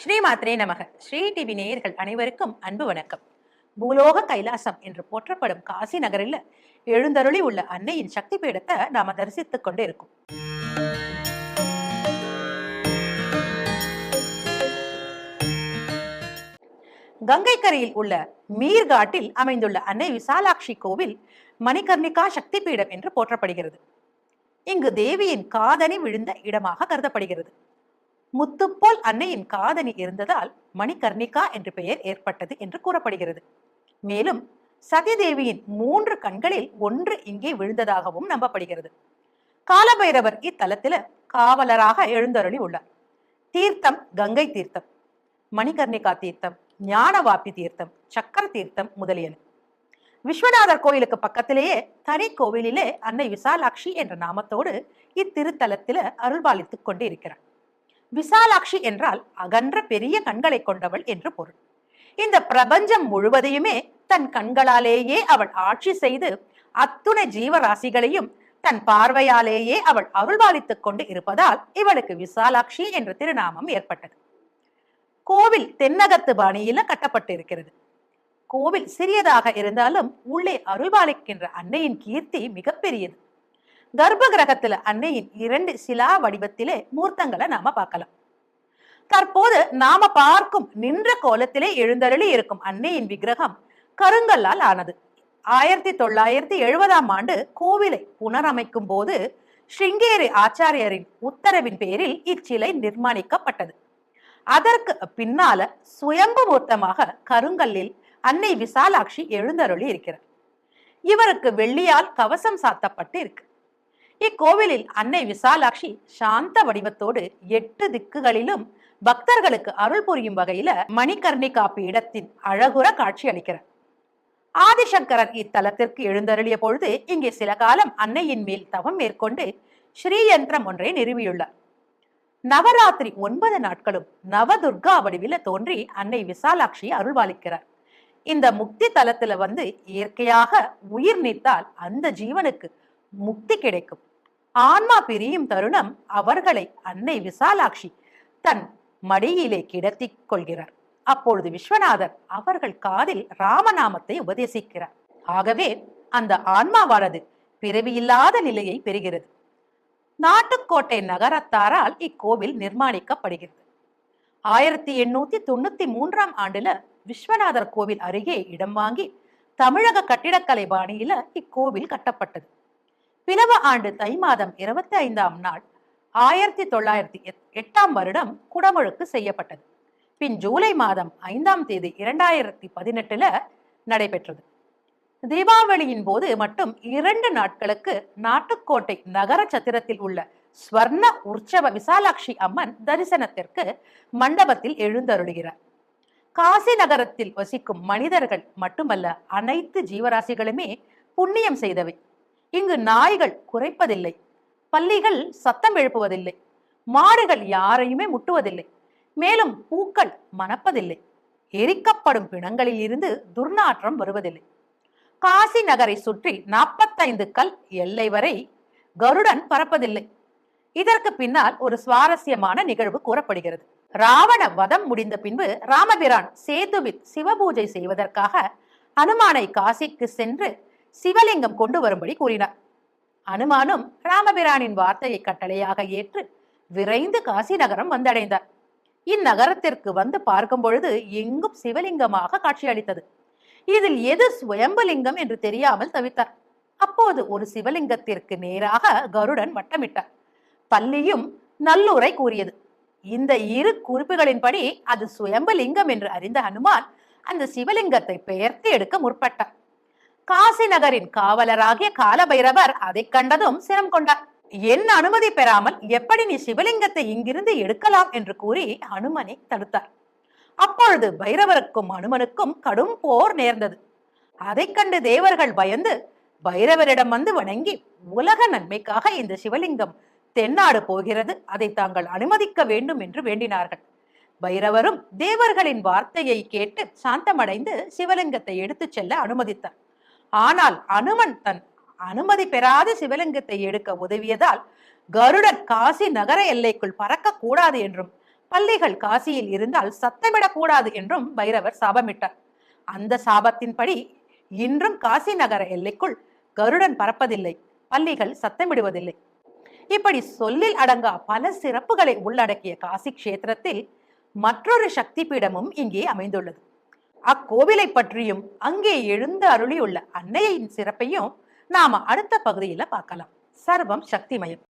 ஸ்ரீமாத்ரே நமக. ஸ்ரீ டிவி நேயர்கள் அனைவருக்கும் அன்பு வணக்கம். பூலோக கைலாசம் என்று போற்றப்படும் காசி நகரில் எழுந்தருளி உள்ள அன்னையின் சக்தி பீடத்தை நாம தரிசித்துக் கொண்டு இருக்கோம். கங்கை கரையில் உள்ள மீர்காட்டில் அமைந்துள்ள அன்னை விசாலாட்சி கோவில் மணிகர்ணிகா சக்தி பீடம் என்று போற்றப்படுகிறது. இங்கு தேவியின் காதணி விழுந்த இடமாக கருதப்படுகிறது. முத்துப்போல் அன்னையின் காதணி இருந்ததால் மணிகர்ணிகா என்று பெயர் ஏற்பட்டது என்று கூறப்படுகிறது. மேலும் சதிதேவியின் மூன்று கண்களில் ஒன்று இங்கே விழுந்ததாகவும் நம்பப்படுகிறது. காலபைரவர் இத்தலத்தில காவலராக எழுந்தருளி உள்ளார். தீர்த்தம் கங்கை தீர்த்தம் மணிகர்ணிகா தீர்த்தம் ஞானவாப்பி தீர்த்தம் சக்கர தீர்த்தம் முதலியன. விஸ்வநாதர் கோயிலுக்கு பக்கத்திலேயே தனி கோவிலிலே அன்னை விசாலாட்சி என்ற நாமத்தோடு இத்திருத்தலத்தில அருள்பாலித்துக் கொண்டு இருக்கிறார் விசாலாட்சி என்றால் அகன்ற பெரிய கண்களை கொண்டவள் என்று பொருள். இந்த பிரபஞ்சம் முழுவதையுமே தன் கண்களாலேயே அவள் ஆட்சி செய்து அத்துணை ஜீவராசிகளையும் தன் பார்வையாலேயே அவள் அருள்பாலித்துக் கொண்டு இருப்பதால் இவளுக்கு விசாலாட்சி என்ற திருநாமம் ஏற்பட்டது. கோவில் தென்னகத்து பாணியில கட்டப்பட்டு இருக்கிறது கோவில் சிறியதாக இருந்தாலும் உள்ளே அருள்பாலிக்கின்ற அன்னையின் கீர்த்தி மிகப்பெரியது. கர்ப்ப கிரகத்துல அன்னையின் இரண்டு சிலா வடிவத்திலே மூர்த்தங்களை நாம பார்க்கலாம். தற்போது நாம பார்க்கும் நின்ற கோலத்திலே எழுந்தருளி இருக்கும் அன்னையின் விக்கிரகம் கருங்கல்லால் ஆனது. ஆயிரத்தி தொள்ளாயிரத்தி எழுபதாம் ஆண்டு கோவிலை புனரமைக்கும் போது ஸ்ருங்கேரி ஆச்சாரியரின் உத்தரவின் பேரில் இச்சிலை நிர்மாணிக்கப்பட்டது. அதற்கு பின்னால சுயம்பு மூர்த்தமாக கருங்கல்லில் அன்னை விசாலாட்சி எழுந்தருளி இருக்கிறார். இவருக்கு வெள்ளியால் கவசம் சாத்தப்பட்டு இருக்கு. இக்கோவிலில் அன்னை விசாலாட்சி சாந்த வடிவத்தோடு எட்டு திக்குகளிலும் பக்தர்களுக்கு அருள் புரியும் வகையில மணிகர்ணி காப்பி இடத்தின் அழகுற காட்சி அளிக்கிறார். ஆதிசங்கரர் இத்தலத்திற்கு எழுந்தருளிய பொழுது இங்கே சில காலம் அன்னையின் மேல் தவம் மேற்கொண்டு ஸ்ரீயந்திரம் ஒன்றை நிறுவியுள்ளார். நவராத்திரி ஒன்பது நாட்களும் நவதுர்கா வடிவில தோன்றி அன்னை விசாலாட்சி அருள்வாளிக்கிறார். இந்த முக்தி தலத்துல வந்து இயற்கையாக உயிர் நீத்தால் அந்த ஜீவனுக்கு முக்தி கிடைக்கும். ஆன்மா பிரியும் தருணம் அவர்களை அன்னை விசாலாட்சி தன் மடியிலே கிடத்திக் கொள்கிறார். அப்பொழுது விஸ்வநாதர் அவர்கள் காதில் ராமநாமத்தை உபதேசிக்கிறார். ஆகவே அந்த ஆன்மாவானது பிறவியில்லாத நிலையை பெறுகிறது. நாட்டுக்கோட்டை நகரத்தாரால் இக்கோவில் நிர்மாணிக்கப்படுகிறது. ஆயிரத்தி எண்ணூத்தி தொண்ணூத்தி மூன்றாம் ஆண்டுல விஸ்வநாதர் கோவில் அருகே இடம் வாங்கி தமிழக கட்டிடக்கலை பாணியில இக்கோவில் கட்டப்பட்டது. பினவ ஆண்டு தை மாதம் இருபத்தி ஐந்தாம் நாள் ஆயிரத்தி தொள்ளாயிரத்தி எட்டாம் வருடம் குடமுழுக்கு செய்யப்பட்டது. பின் ஜூலை மாதம் ஐந்தாம் தேதி இரண்டாயிரத்தி பதினெட்டுல நடைபெற்றது. தீபாவளியின் போது மட்டும் இரண்டு நாட்களுக்கு நாட்டுக்கோட்டை நகர சத்திரத்தில் உள்ள ஸ்வர்ண உற்சவ விசாலாட்சி அம்மன் தரிசனத்திற்கு மண்டபத்தில் எழுந்தருளுகிறார். காசி நகரத்தில் வசிக்கும் மனிதர்கள் மட்டுமல்ல அனைத்து ஜீவராசிகளுமே புண்ணியம் செய்தவை. இங்கு நாய்கள் குறைப்பதில்லை. பள்ளிகள் சத்தம் எழுப்புவதில்லை. மாடுகள் யாரையுமே முட்டுவதில்லை. மேலும் பூக்கள் மணப்பதில்லை. எரிக்கப்படும் பிணங்களில் இருந்து துர்நாற்றம் வருவதில்லை. காசி நகரை சுற்றி நாற்பத்தைந்து கல் எல்லை வரை கருடன் பறப்பதில்லை இதற்கு பின்னால் ஒரு சுவாரஸ்யமான நிகழ்வு கூறப்படுகிறது. ராவண வதம் முடிந்த பின்பு ராமபிரான் சேதுவில் சிவபூஜை செய்வதற்காக அனுமானை காசிக்கு சென்று சிவலிங்கம் கொண்டு வரும்படி கூறினார். அனுமானும் ராமபிரானின் வார்த்தையை கட்டளையாக ஏற்று விரைந்து காசி நகரம் வந்தடைந்தார். இந்நகரத்திற்கு வந்து பார்க்கும் பொழுது எங்கும் சிவலிங்கமாக காட்சியளித்தது. இதில் எது சுயம்புலிங்கம் என்று தெரியாமல் தவித்தார். அப்போது ஒரு சிவலிங்கத்திற்கு நேராக கருடன் வட்டமிட்டார். பள்ளியும் நல்லூரை கூறியது. இந்த இரு குறிப்புகளின்படி அது சுயம்பலிங்கம் என்று அறிந்த ஹனுமான் அந்த சிவலிங்கத்தை பெயர்த்து எடுக்க முற்பட்டார். காசி நகரின் காவலராகிய காலபைரவர் அதை கண்டதும் சிரம் கொண்டார். என் அனுமதி பெறாமல் எப்படி நீ சிவலிங்கத்தை இங்கிருந்து எடுக்கலாம்? என்று கூறி அனுமனை தடுத்தார். அப்பொழுது பைரவருக்கும் அனுமனுக்கும் கடும் போர் நேர்ந்தது. அதை கண்டு தேவர்கள் பயந்து பைரவரிடம் வந்து வணங்கி உலக நன்மைக்காக இந்த சிவலிங்கம் தென்னாடு போகிறது. அதை தாங்கள் அனுமதிக்க வேண்டும் என்று வேண்டினார்கள். பைரவரும் தேவர்களின் வார்த்தையை கேட்டு சாந்தமடைந்து சிவலிங்கத்தை எடுத்துச் செல்ல அனுமதித்தார். ஆனால் அனுமன் தன் அனுமதி பெறாத சிவலிங்கத்தை எடுக்க உதவியதால் கருடன் காசி நகர எல்லைக்குள் பறக்க கூடாது என்றும் பள்ளிகள் காசியில் இருந்தால் சத்தமிடக்கூடாது என்றும் பைரவர் சாபமிட்டார். அந்த சாபத்தின்படி இன்றும் காசி நகர எல்லைக்குள் கருடன் பறப்பதில்லை பள்ளிகள் சத்தமிடுவதில்லை. இப்படி சொல்லில் அடங்கா பல சிறப்புகளை உள்ளடக்கிய காசி கஷேத்திரத்தில் மற்றொரு சக்தி பீடமும் இங்கே அமைந்துள்ளது. அக்கோவிலை பற்றியும் அங்கே எழுந்து அருளியுள்ள அன்னையின் சிறப்பையும் நாம அடுத்த பகுதியில பார்க்கலாம். சர்வம் சக்திமயம்.